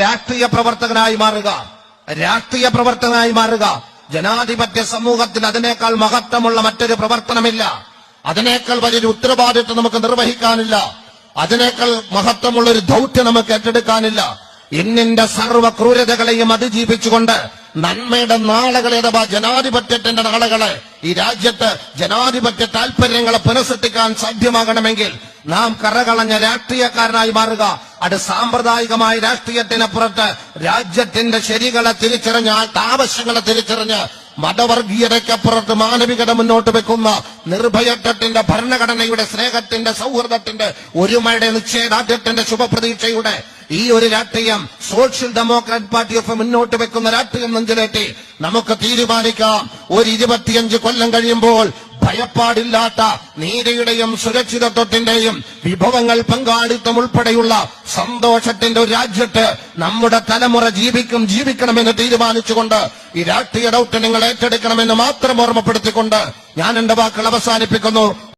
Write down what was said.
രാഷ്ട്രീയ പ്രവർത്തകനായി മാറുക. രാഷ്ട്രീയ പ്രവർത്തകനായി മാറുക. ജനാധിപത്യ സമൂഹത്തിൽ അതിനേക്കാൾ മഹത്വമുള്ള മറ്റൊരു പ്രവർത്തനമില്ല. അതിനേക്കാൾ വലിയൊരു ഉത്തരവാദിത്വം നമുക്ക് നിർവഹിക്കാനില്ല. അതിനേക്കാൾ മഹത്വമുള്ള ഒരു ദൗത്യം നമുക്ക് ഏറ്റെടുക്കാനില്ല. ഇന്നിന്റെ സർവ ക്രൂരതകളെയും അതിജീവിച്ചുകൊണ്ട് നന്മയുടെ നാളുകളെ അഥവാ ജനാധിപത്യത്തിന്റെ നാളുകളെ ഈ രാജ്യത്ത് ജനാധിപത്യ താൽപര്യങ്ങളെ പുനഃസൃഷ്ടിക്കാൻ സാധ്യമാകണമെങ്കിൽ നാം കറകളഞ്ഞ രാഷ്ട്രീയക്കാരനായി മാറുക. അത് സാമ്പ്രദായികമായ രാഷ്ട്രീയത്തിനപ്പുറത്ത് രാജ്യത്തിന്റെ ശരികളെ തിരിച്ചറിഞ്ഞ് ആവശ്യങ്ങളെ തിരിച്ചറിഞ്ഞ് മതവർഗീയതയ്ക്കപ്പുറത്ത് മാനവികത മുന്നോട്ട് വെക്കുന്ന നിർഭയത്വത്തിന്റെ ഭരണഘടനയുടെ സ്നേഹത്തിന്റെ സൗഹൃദത്തിന്റെ ഒരുമയുടെ നിശ്ചയദാർഢ്യത്തിന്റെ ശുഭപ്രതീക്ഷയുടെ ഈ ഒരു രാഷ്ട്രീയം സോഷ്യൽ ഡെമോക്രാറ്റ് പാർട്ടി ഓഫ് മുന്നോട്ട് വെക്കുന്ന രാഷ്ട്രീയം നെഞ്ചിലേറ്റി നമുക്ക് തീരുമാനിക്കാം. ഒരു ഇരുപത്തിയഞ്ച് കൊല്ലം കഴിയുമ്പോൾ ഭയപ്പാടില്ലാത്ത നീതിയുടെയും സുരക്ഷിതത്വത്തിന്റെയും വിഭവങ്ങൾ പങ്കാളിത്തം ഉൾപ്പെടെയുള്ള സന്തോഷത്തിന്റെ ഒരു രാജ്യത്ത് നമ്മുടെ തലമുറ ജീവിക്കും ജീവിക്കണമെന്ന് തീരുമാനിച്ചുകൊണ്ട് ഈ രാഷ്ട്രീയ ദൗത്യം നിങ്ങൾ ഏറ്റെടുക്കണമെന്ന് മാത്രം ഓർമ്മപ്പെടുത്തിക്കൊണ്ട് ഞാൻ എന്റെ വാക്കുകൾ അവസാനിപ്പിക്കുന്നു.